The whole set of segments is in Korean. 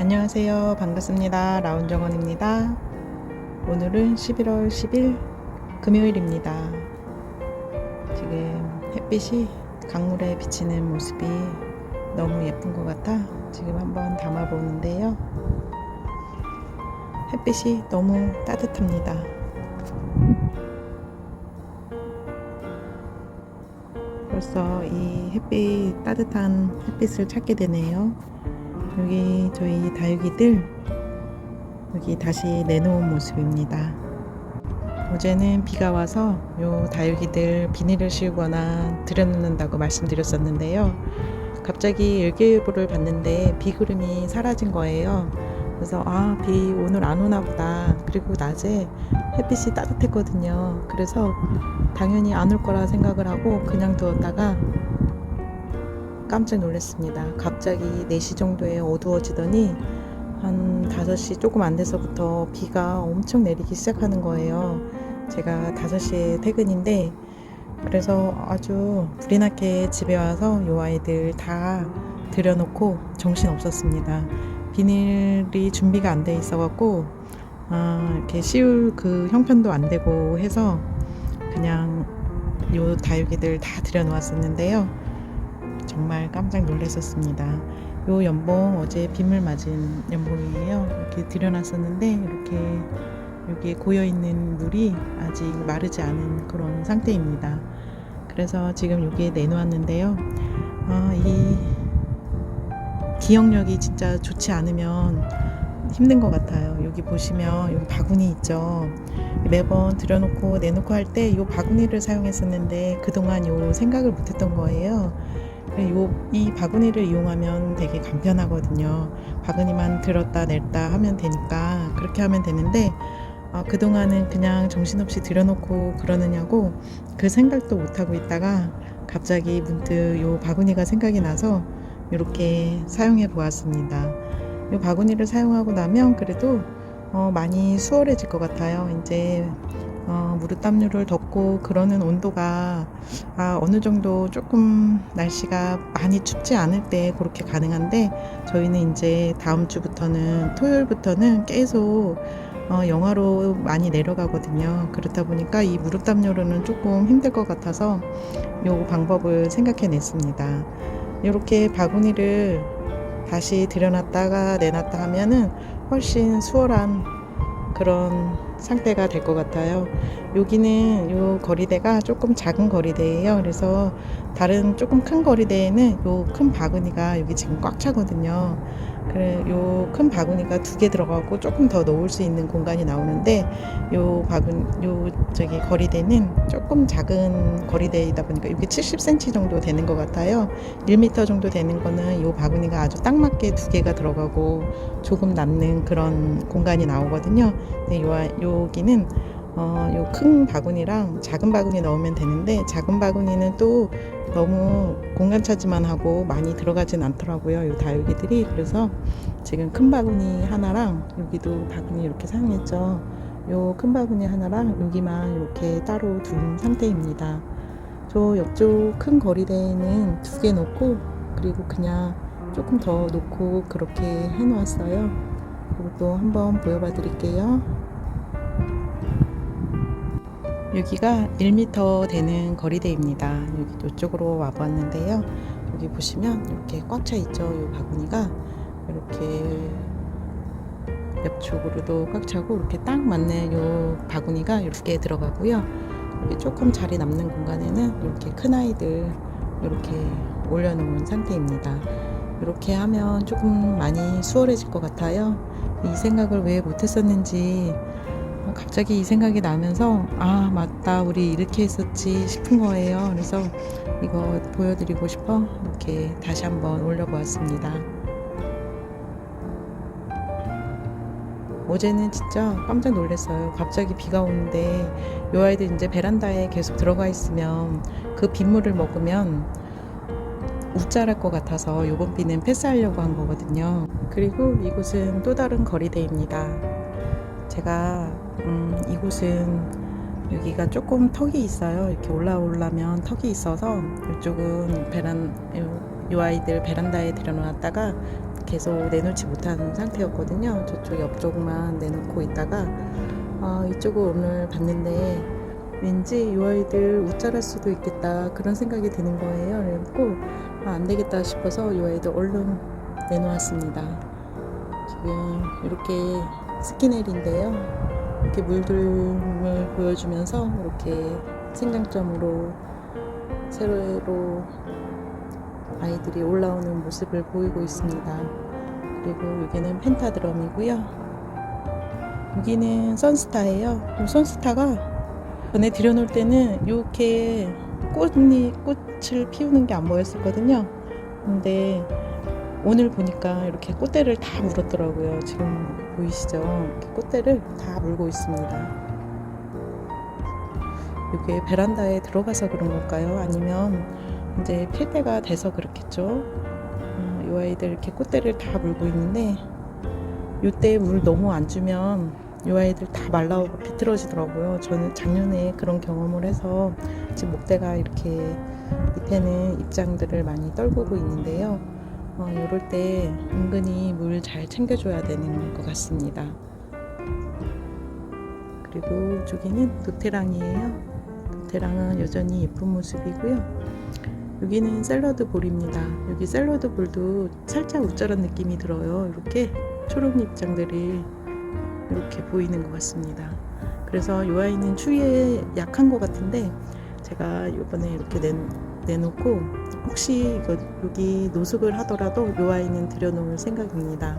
안녕하세요. 반갑습니다. 라운정원입니다. 오늘은 11월 10일 금요일입니다. 지금 햇빛이 강물에 비치는 모습이 너무 예쁜 것 같아 지금 한번 담아 보는데요. 햇빛이 너무 따뜻합니다. 벌써 이 햇빛 따뜻한 햇빛을 찾게 되네요. 여기 저희 다육이들 여기 다시 내놓은 모습입니다. 어제는 비가 와서 요 다육이들 비닐을 씌우거나 들여놓는다고 말씀드렸었는데요. 갑자기 일기예보를 봤는데 비구름이 사라진 거예요. 그래서 아, 비 오늘 안 오나 보다. 그리고 낮에 햇빛이 따뜻했거든요. 그래서 당연히 안 올 거라 생각을 하고 그냥 두었다가 깜짝 놀랐습니다. 갑자기 4시 정도에 어두워지더니 한 5시 조금 안 돼서부터 비가 엄청 내리기 시작하는 거예요. 제가 5시에 퇴근인데 그래서 아주 불이 나게 집에 와서 요 아이들 다 들여놓고 정신 없었습니다. 비닐이 준비가 안 돼 있어갖고 아, 이렇게 씌울 그 형편도 안 되고 해서 그냥 요 다육이들 다 들여놓았었는데요. 정말 깜짝 놀랐었습니다. 요 연봉 어제 빗물 맞은 연봉이에요. 이렇게 들여놨었는데 이렇게 여기에 고여 있는 물이 아직 마르지 않은 그런 상태입니다. 그래서 지금 여기에 내놓았는데요. 아, 이 기억력이 진짜 좋지 않으면 힘든 것 같아요. 여기 보시면 여기 바구니 있죠. 매번 들여놓고 내놓고 할 때 이 바구니를 사용했었는데 그동안 요 생각을 못했던 거예요. 요, 이 바구니를 이용하면 되게 간편하거든요. 바구니만 들었다 냈다 하면 되니까 그렇게 하면 되는데 아, 그동안은 그냥 정신없이 들여놓고 그러느냐고 그 생각도 못하고 있다가 갑자기 문득 요 바구니가 생각이 나서 이렇게 사용해 보았습니다. 이 바구니를 사용하고 나면 그래도 어, 많이 수월해질 것 같아요. 이제 어, 무릎담요를 덮고 그러는 온도가 아, 어느 정도 조금 날씨가 많이 춥지 않을 때 그렇게 가능한데 저희는 이제 다음 주부터는 토요일부터는 계속 어, 영하로 많이 내려가거든요. 그렇다 보니까 이 무릎 담요로는 조금 힘들 것 같아서 이 방법을 생각해 냈습니다. 이렇게 바구니를 다시 들여놨다가 내놨다 하면은 훨씬 수월한 그런 상태가 될 것 같아요. 여기는 요 거리대가 조금 작은 거리대예요. 그래서 다른 조금 큰 거리대에는 요 큰 바구니가 여기 지금 꽉 차거든요. 그래 요 큰 바구니가 두 개 들어가고 조금 더 넣을 수 있는 공간이 나오는데 요 바구니 요 저기 거리대는 조금 작은 거리대이다 보니까 이게 70cm 정도 되는 것 같아요. 1m 정도 되는 거는 요 바구니가 아주 딱 맞게 두 개가 들어가고 조금 남는 그런 공간이 나오거든요. 근데 요 여기는 어, 요 큰 바구니랑 작은 바구니 넣으면 되는데 작은 바구니는 또 너무 공간 차지만 하고 많이 들어가진 않더라고요. 요 다육이들이 그래서 지금 큰 바구니 하나랑 여기도 바구니 이렇게 사용했죠. 요 큰 바구니 하나랑 여기만 이렇게 따로 둔 상태입니다. 저 옆쪽 큰 거리대에는 두 개 놓고 그리고 그냥 조금 더 놓고 그렇게 해 놓았어요. 그리고 한번 보여봐 드릴게요. 여기가 1m 되는 거리대입니다. 여기 이쪽으로 와봤는데요. 여기 보시면 이렇게 꽉 차 있죠. 이 바구니가 이렇게 옆쪽으로도 꽉 차고 이렇게 딱 맞는 이 바구니가 이렇게 들어가고요. 여기 조금 자리 남는 공간에는 이렇게 큰 아이들 이렇게 올려놓은 상태입니다. 이렇게 하면 조금 많이 수월해질 것 같아요. 이 생각을 왜 못했었는지 어, 갑자기 이 생각이 나면서 아 맞다 우리 이렇게 했었지 싶은 거예요. 그래서 이거 보여드리고 싶어 이렇게 다시 한번 올려보았습니다. 어제는 진짜 깜짝 놀랐어요. 갑자기 비가 오는데 요 아이들 이제 베란다에 계속 들어가 있으면 그 빗물을 먹으면 우짤할 것 같아서 요번 비는 패스하려고 한 거거든요. 그리고 이곳은 또 다른 거리대입니다. 제가 음, 이곳은 여기가 조금 턱이 있어요. 이렇게 올라오려면 턱이 있어서 이쪽은 베란 요, 요 아이들 베란다에 들여놓았다가 계속 내놓지 못한 상태였거든요. 저쪽 옆쪽만 내놓고 있다가 아, 이쪽을 오늘 봤는데 왠지 이 아이들 웃자랄 수도 있겠다 그런 생각이 드는 거예요. 그래갖고 아, 안 되겠다 싶어서 이 아이들 얼른 내놓았습니다. 지금 이렇게 스키넬인데요. 이렇게 물들을 보여주면서 이렇게 생장점으로 세로로 아이들이 올라오는 모습을 보이고 있습니다. 그리고 여기는 펜타드럼이고요. 여기는 선스타예요. 이 선스타가 전에 들여놓을 때는 이렇게 꽃이 꽃을 피우는 게 안 보였었거든요. 근데 오늘 보니까 이렇게 꽃대를 다 물었더라고요. 지금 보이시죠? 꽃대를 다 물고 있습니다. 이게 베란다에 들어가서 그런 걸까요? 아니면 이제 필 때가 돼서 그렇겠죠? 어, 이 아이들 이렇게 꽃대를 다 물고 있는데 이때 물 너무 안 주면 이 아이들 다 말라 비틀어지더라고요. 저는 작년에 그런 경험을 해서 지금 목대가 이렇게 밑에는 입장들을 많이 떨구고 있는데요. 어, 이럴 때 은근히 물 잘 챙겨줘야 되는 것 같습니다. 그리고 저기는 도테랑이에요. 도테랑은 여전히 예쁜 모습이고요. 여기는 샐러드 볼입니다. 여기 샐러드 볼도 살짝 우짜란 느낌이 들어요. 이렇게 초록 입장들이 이렇게 보이는 것 같습니다. 그래서 이 아이는 추위에 약한 것 같은데 제가 이번에 이렇게 내, 내놓고 혹시 이거 여기 노숙을 하더라도 이 아이는 들여놓을 생각입니다.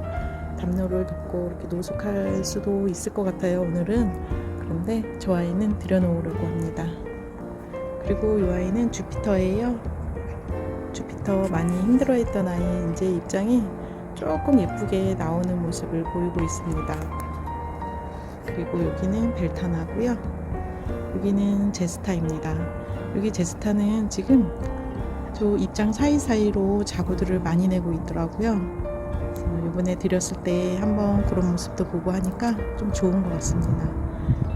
담요를 덮고 이렇게 노숙할 수도 있을 것 같아요. 오늘은 그런데 저 아이는 들여놓으려고 합니다. 그리고 이 아이는 주피터예요. 주피터 많이 힘들어했던 아이 이제 입장이 조금 예쁘게 나오는 모습을 보이고 있습니다. 그리고 여기는 벨타나고요. 여기는 제스타입니다. 여기 제스타는 지금 저 입장 사이사이로 자구들을 많이 내고 있더라고요. 어, 이번에 드렸을 때 한번 그런 모습도 보고 하니까 좀 좋은 것 같습니다.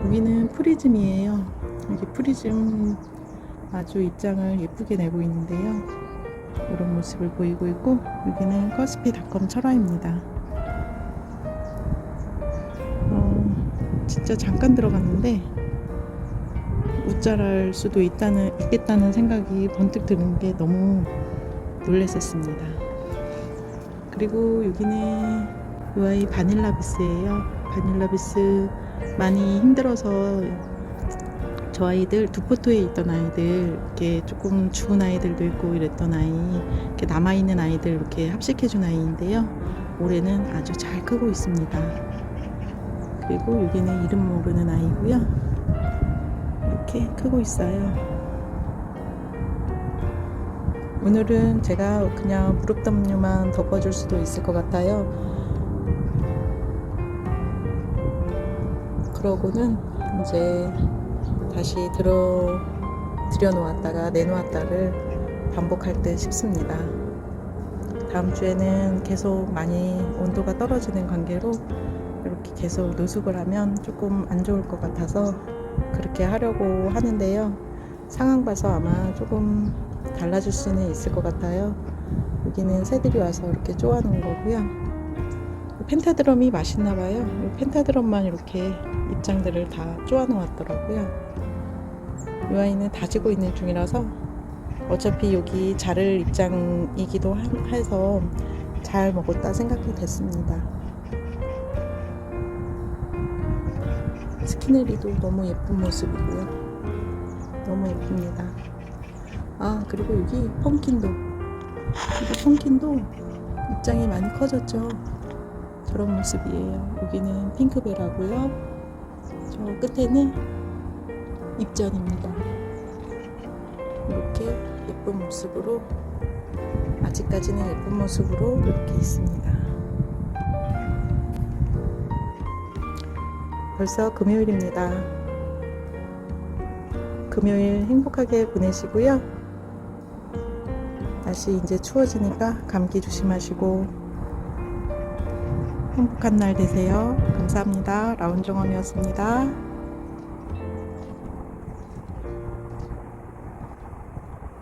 여기는 프리즘이에요. 여기 프리즘 아주 입장을 예쁘게 내고 있는데요. 이런 모습을 보이고 있고 여기는 커스피 닷컴 철화입니다. 어, 진짜 잠깐 들어갔는데 웃자랄 수도 있다는 있겠다는 생각이 번뜩 드는 게 너무 놀랐었습니다. 그리고 여기는 이 아이 바닐라비스예요. 바닐라비스 많이 힘들어서 저 아이들 두포토에 있던 아이들 이렇게 조금 죽은 아이들도 있고 이랬던 아이 이렇게 남아 있는 아이들 이렇게 합식해 준 아이인데요. 올해는 아주 잘 크고 있습니다. 그리고 여기는 이름 모르는 아이고요. 이렇게 크고 있어요. 오늘은 제가 그냥 무릎 담요만 덮어줄 수도 있을 것 같아요. 그러고는 이제 다시 들어 들여놓았다가 내놓았다를 반복할 듯 싶습니다. 다음 주에는 계속 많이 온도가 떨어지는 관계로 이렇게 계속 노숙을 하면 조금 안 좋을 것 같아서 그렇게 하려고 하는데요. 상황 봐서 아마 조금 달라질 수는 있을 것 같아요. 여기는 새들이 와서 이렇게 쪼아놓은 거고요. 펜타드럼이 맛있나 봐요. 이 펜타드럼만 이렇게 입장들을 다 쪼아놓았더라고요. 이 아이는 다지고 있는 중이라서 어차피 여기 자를 입장이기도 한- 해서 잘 먹었다 생각이 됐습니다. 스키네리도 너무 예쁜 모습이고요. 너무 예쁩니다. 아 그리고 여기 펌킨도 여기 펌킨도 입장이 많이 커졌죠. 저런 모습이에요. 여기는 핑크벨하고요. 저 끝에는 입전입니다. 이렇게 예쁜 모습으로 아직까지는 예쁜 모습으로 이렇게 있습니다. 벌써 금요일입니다. 금요일 행복하게 보내시고요. 날씨 이제 추워지니까 감기 조심하시고 행복한 날 되세요. 감사합니다. 라운정원이었습니다.